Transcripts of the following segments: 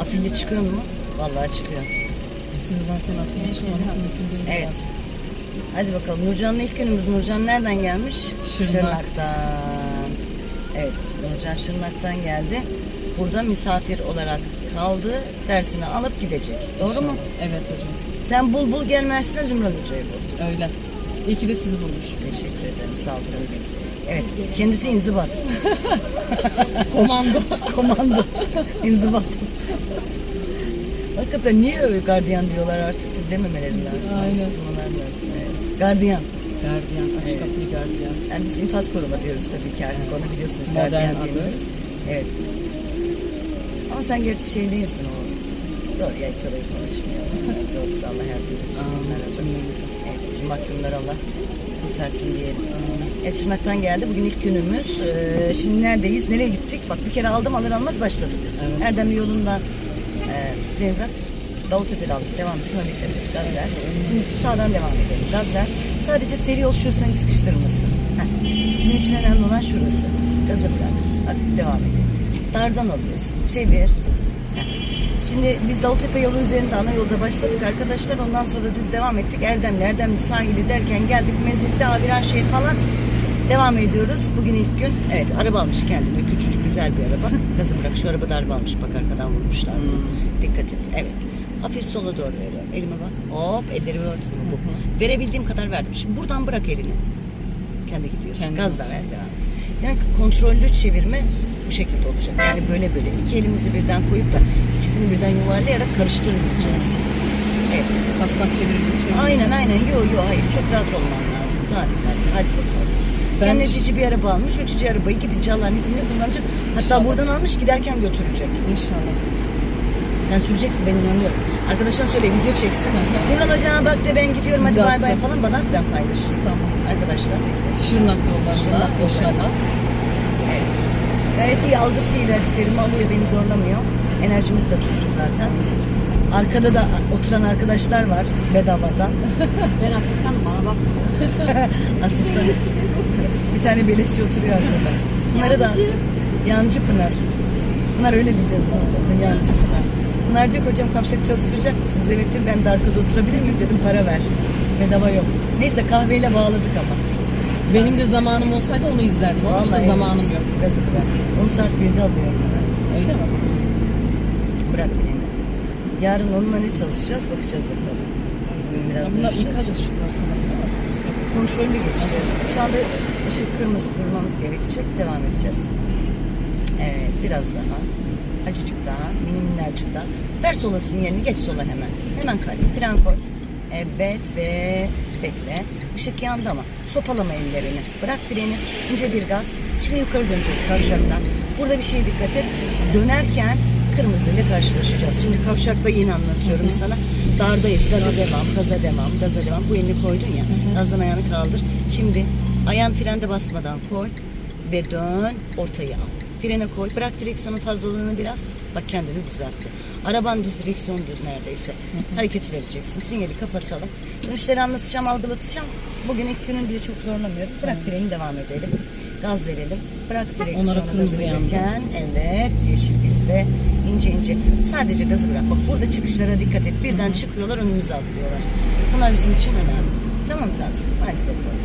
Afilli çıkıyor mu? Vallahi çıkıyor. Siz çıkmadı. Mümkün değil. Evet. Hadi bakalım. Nurcan'ın ilk günümüz. Nurcan nereden gelmiş? Şırnak. Şırnak'tan. Evet. Nurcan Şırnak'tan geldi. Burada misafir olarak kaldı. Dersini alıp gidecek. Doğru mu? Evet hocam. Sen bul bul gel Mersin'e Zümrüt Hoca'yı bul. Öyle. İyi ki de sizi bulmuş. Teşekkür ederim. Sağ ol canım. Evet. Kendisi inzibat. Komando. Komando. inzibat. Hakikaten niye öyle gardiyan diyorlar artık dememeleri lazım. Aynen. Lazım. Evet. Gardiyan. gardiyan. Açık kapıyı gardiyan. Yani biz infaz koruma diyoruz tabii ki artık onu biliyorsunuz. Modern gardiyan adı. demiyoruz. Evet. Ama sen gerçi şey değilsin o. Zor ya hiç orayı konuşmuyor. Zordur Allah yardım etsin. Evet, bütün mahkumlar Allah kurtarsın diyelim. Evet, Şırnak'tan geldi. Bugün ilk günümüz. Ee, şimdi neredeyiz? Nereye gittik? Bak bir kere aldım alır almaz başladık. Evet. Erdemli yolundan e, Devrat Davuttepe'de aldık. Devam. Şuna et. Gaz ver. Şimdi sağdan devam edelim. Gaz ver. Sadece seri yol şu seni sıkıştırmasın. Heh. Bizim için önemli olan şurası. Gazı bırak. Hafif devam edelim. Dardan alıyorsun. Çevir. Heh. Şimdi biz Davuttepe yolu üzerinde ana yolda başladık arkadaşlar. Ondan sonra düz devam ettik. Erdemli, Erdemli sahili derken geldik Mezitli, Aviran şey falan. Devam ediyoruz. Bugün ilk gün. Evet araba almış kendine. Küçücük güzel bir araba. Gazı bırak. Şu araba darbe almış. Bak arkadan vurmuşlar. Dikkat et. Evet. Hafif sola doğru veriyorum. Elime bak. Hop ellerimi örtüm. Bu. Verebildiğim kadar verdim. Şimdi buradan bırak elini. Kendi gidiyor. Kendi Gaz da ver. Devam et. Yani kontrollü çevirme bu şekilde olacak. Yani böyle böyle. iki elimizi birden koyup da ikisini birden yuvarlayarak karıştırmayacağız. Evet. Kasnak çevirelim çevirelim. Aynen aynen. Yo yo hayır. Çok rahat olman lazım. Daha dikkatli. Hadi bakalım. Ben- Kendine cici bir araba almış. O cici arabayı gidince Allah'ın izniyle kullanacak. Hatta İnşallah. buradan almış giderken götürecek. İnşallah. Sen süreceksin ben inanıyorum. Arkadaşına söyle video çeksin. Timran hocama bak de ben gidiyorum hadi bay bay falan bana ben paylaşayım. Tamam. Arkadaşlar izlesin. Şırnak yollarında Şırnak inşallah. Evet. Gayet iyi algısıyla verdiklerimi alıyor beni zorlamıyor. Enerjimiz de tuttu zaten. Arkada da oturan arkadaşlar var bedavadan. Ben asistanım bana bak. Asistan. bir tane beleşçi oturuyor arkada. Bunları da Yancı Pınar. Pınar öyle diyeceğiz bundan sonra Yancı Pınar. Pınar diyor ki hocam kavşak çalıştıracak mısınız? Evet ben de arkada oturabilir miyim dedim para ver. Bedava yok. Neyse kahveyle bağladık ama. Benim de zamanım olsaydı onu izlerdim işte Vallahi zamanım yok. Gazı bırak. 10 saat birde alıyorum ben. Öyle mi? Bırak freni. Yarın onunla ne çalışacağız? Bakacağız bakalım. Bugün biraz Bunlar ikaz ışıklar sanırım. Kontrollü geçeceğiz. Şu anda ışık kırmızı durmamız gerekecek. Devam edeceğiz. Evet biraz daha. Acıcık daha. Mini minnacık daha. Ver sola sinyalini. Geç sola hemen. Hemen kay. Fren koy. Evet ve bekle. Işık yandı ama sopalama ellerini. Bırak freni. ince bir gaz. Şimdi yukarı döneceğiz kavşaktan. Burada bir şeye dikkat et. Dönerken kırmızıyla karşılaşacağız. Şimdi kavşakta yine anlatıyorum sana. Dardayız. Gaza devam, gaza devam, gaza devam. Bu elini koydun ya. Gazdan ayağını kaldır. Şimdi ayağın frende basmadan koy ve dön ortaya al. Frene koy. Bırak direksiyonun fazlalığını biraz. Bak kendini düzeltti. Araban düz, direksiyon düz neredeyse. Hareket vereceksin. Sinyali kapatalım. Dönüşleri anlatacağım, algılatacağım. Bugün ilk günün diye çok zorlamıyorum. Bırak freni devam edelim. Gaz verelim. Bırak direksiyonu. Onlara kırmızı gazı yandı. verirken, Evet, yeşil bizde. ince ince. Sadece gazı bırak. Bak burada çıkışlara dikkat et. Birden çıkıyorlar, önümüze atlıyorlar. Bunlar bizim için önemli. Tamam tatlım. Hadi bakalım.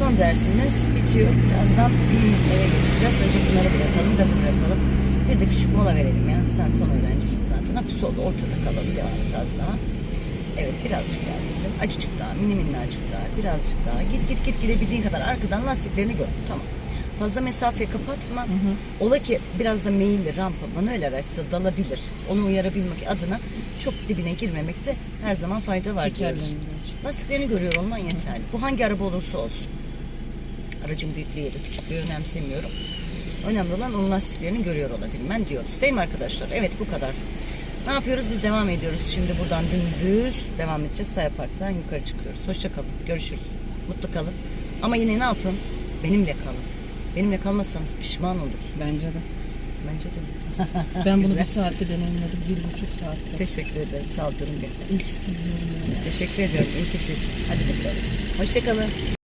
Son dersimiz bitiyor. Birazdan eve geçeceğiz. Önce bunları bırakalım, gazı bırakalım. Bir de küçük mola verelim ya. Sen son öğrencisin zaten. Hafif solda ortada kalalım. Devam et az daha. Evet birazcık daha gitsin. Acıcık daha, mini minnacık daha, birazcık daha. Git git git gidebildiğin kadar arkadan lastiklerini gör. Tamam. Fazla mesafe kapatma. Ola ki biraz da meyilli rampa öyle araçsa dalabilir. Onu uyarabilmek adına çok dibine girmemekte her zaman fayda var Tekerlerini diyoruz. Lastiklerini görüyor olman yeterli. Bu hangi araba olursa olsun. Aracın büyüklüğü ya da küçüklüğü önemsemiyorum. Önemli olan onun lastiklerini görüyor olabilmen diyoruz. Değil mi arkadaşlar? Evet bu kadar. Ne yapıyoruz? Biz devam ediyoruz. Şimdi buradan dümdüz devam edeceğiz. Sağ parktan yukarı çıkıyoruz. Hoşça kalın. Görüşürüz. Mutlu kalın. Ama yine ne yapın? Benimle kalın. Benimle kalmazsanız pişman olursun. Bence de. Bence de. Ben bunu bir saatte deneyimledim. Bir buçuk saatte. Teşekkür ederim. Sağ ol canım benim. İyi ki siz diyorum yani. Teşekkür ediyorum. İyi ki siz. Hadi bakalım. Hoşça kalın.